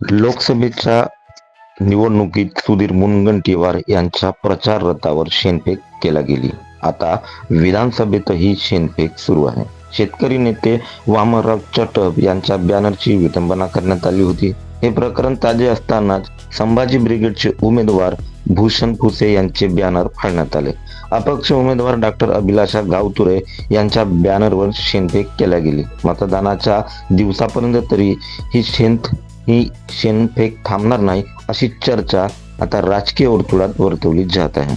लोकसभेच्या निवडणुकीत सुधीर मुनगंटीवार यांच्या प्रचार रथावर शेणफेक केला गेली. आता विधानसभेतही शेणफेक सुरू आहे. शेतकरी नेते वामनराव चटप यांच्या बॅनरची विटंबना करण्यात आली होती. हे प्रकरण ताजे असतानाच संभाजी ब्रिगेडचे उमेदवार भूषण फुसे यांचे बॅनर फाडण्यात आले. अपक्ष उमेदवार डॉक्टर अभिलाषा गावतुरे यांच्या बॅनरवर शेणफेक केल्या गेली. मतदानाच्या दिवसापर्यंत तरी ही शेंत ही शेणफेक थांबणार नाही अशी चर्चा आता राजकीय वर्तुळात वर्तवली जात आहे.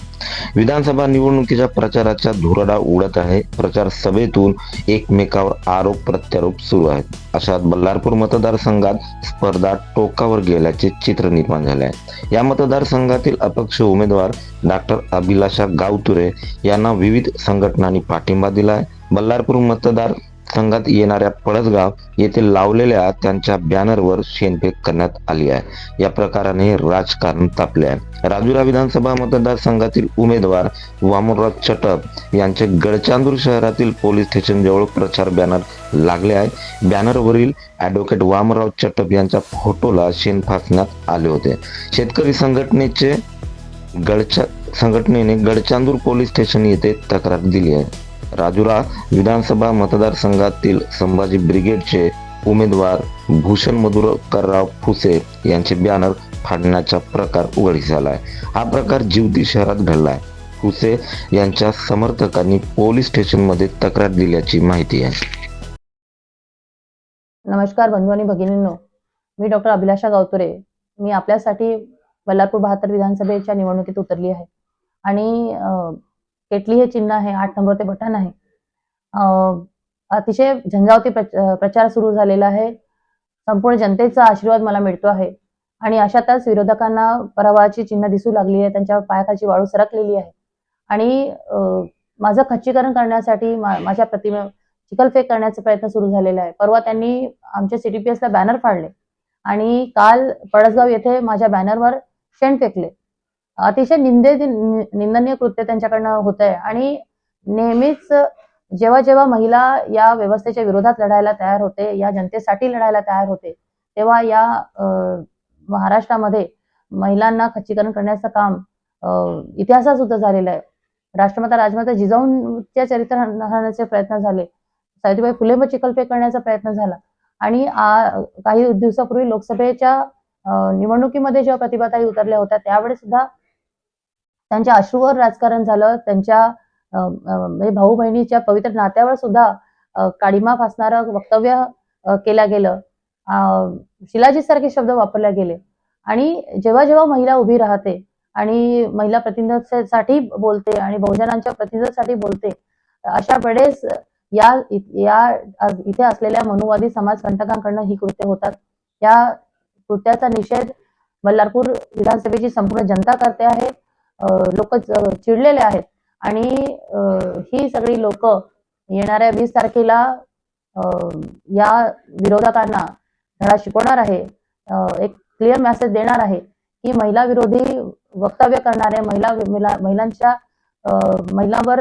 विधानसभा निवडणुकीच्या प्रचाराच्या धुरडा उडत आहे. प्रचार सभेतून एकमेकावर आरोप प्रत्यारोप सुरू आहेत. अशात बल्लारपूर मतदारसंघात स्पर्धा टोकावर गेल्याचे चित्र निर्माण झाले आहे. या मतदारसंघातील अपक्ष उमेदवार डॉक्टर अभिलाषा गावतुरे यांना विविध संघटनांनी पाठिंबा दिला आहे. बल्लारपूर मतदार संघात येणाऱ्या पळसगाव येथे लावलेल्या त्यांच्या बॅनरवर शेणफेक करण्यात आली आहे. या प्रकाराने राजकारण तापले आहे. राजुरा विधानसभा मतदारसंघातील उमेदवार वामनराव चटप यांचे गडचांदूर शहरातील पोलीस स्टेशन जवळ प्रचार बॅनर लागले आहे. बॅनरवरील ॲडव्होकेट वामराव चटप यांच्या फोटोला शेण फासण्यात आले होते. शेतकरी संघटनेचे गडच्या संघटनेने गडचांदूर पोलीस स्टेशन येथे तक्रार दिली आहे. राजुरा विधानसभा मतदारसंघातील संभाजी ब्रिगेडचे उमेदवार भूषण मधुरकरराव फुसे यांचे बॅनर फाडण्याचा प्रकार उघडीस आला आहे हा प्रकार जिवती शहरात घडला आहे फुसे यांच्या समर्थकांनी पोलीस स्टेशनमध्ये तक्रार दिल्याची माहिती आहे. नमस्कार बंधू आणि भगिनींनो. मी डॉक्टर अभिलाषा गावतुरे. मी आपल्यासाठी बल्लारपूर बहात्तर विधानसभेच्या निवडणुकीत उतरली आहे. आणि केटली हे चिन्ह आहे आठ नंबर ते बटन आहे. अतिशय झंझावती प्रचार सुरू झालेला आहे. संपूर्ण जनतेचा आशीर्वाद मला मिळतो आहे. आणि अशातच विरोधकांना पराभवाची चिन्ह दिसू लागली आहे त्यांच्या पायाखाची वाळू सरकलेली आहे. आणि माझं खच्चीकरण करण्यासाठी माझ्या प्रतिमे चिखलफेक करण्याचा प्रयत्न सुरू झालेला आहे. परवा त्यांनी आमच्या सीटीपीएसला बॅनर फाडले. आणि काल पळसगाव येथे माझ्या बॅनरवर शेण फेकले. अतिशय निंदे निंदनीय कृत्य त्यांच्याकडनं होत आहे आणि नेहमीच जेव्हा जेव्हा महिला या व्यवस्थेच्या विरोधात लढायला तयार होते या जनतेसाठी लढायला तयार होते तेव्हा या महाराष्ट्रामध्ये महिलांना खच्चीकरण करण्याचं काम इतिहासात सुद्धा झालेलं आहे. राष्ट्रमाता राजमाता जिजाऊंच्या चरित्र हरण्याचे प्रयत्न झाले. सावित्रीबाई फुलेंवर चिखलफेक करण्याचा प्रयत्न झाला. आणि काही दिवसापूर्वी लोकसभेच्या निवडणुकीमध्ये जेव्हा प्रतिभाताई उतरल्या होत्या त्यावेळेस सुद्धा त्यांच्या अश्रूवर राजकारण झालं त्यांच्या म्हणजे भाऊ बहिणीच्या पवित्र नात्यावर सुद्धा अं, काळीमा फासणारं वक्तव्य केलं गेलं. अं, शिलाजीत सारखे शब्द वापरले गेले. आणि जेव्हा जेव्हा महिला उभी राहते आणि महिला प्रतिनिधीसाठी बोलते आणि बहुजनांच्या प्रतिनिधीसाठी बोलते अशा वेळेस या या इथे असलेल्या मनुवादी समाजकंटकांकडनं ही कृत्य होतात. या कृत्याचा निषेध बल्लारपूर विधानसभेची संपूर्ण जनता करते आहे. लोक चिडलेले आहेत. आणि ही सगळी लोक येणाऱ्या वीस तारखेला या विरोधकांना धडा शिकवणार आहे. एक क्लिअर मेसेज देणार आहे की महिला विरोधी वक्तव्य करणारे महिला महिलांच्या महिलांवर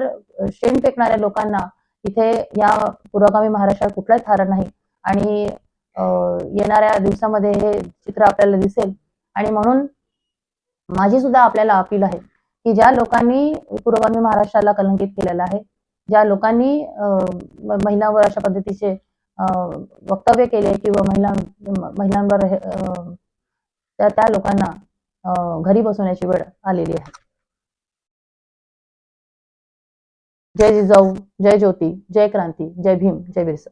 शेण फेकणाऱ्या लोकांना इथे या पुरोगामी महाराष्ट्रात कुठलाच थारा नाही. आणि येणाऱ्या दिवसामध्ये हे चित्र आपल्याला दिसेल. आणि म्हणून माझी सुद्धा आपल्याला अपील आहे की ज्या लोकांनी पुरोगामी महाराष्ट्राला कलंकित केलेलं आहे ज्या लोकांनी महिलांवर अशा पद्धतीचे अं, वक्तव्य केले किंवा महिला महिलांवर अं, त्या त्या लोकांना अं, घरी बसवण्याची वेळ आलेली आहे. जय जिजाऊ जय ज्योती जय क्रांती जय भीम जय बिरसा.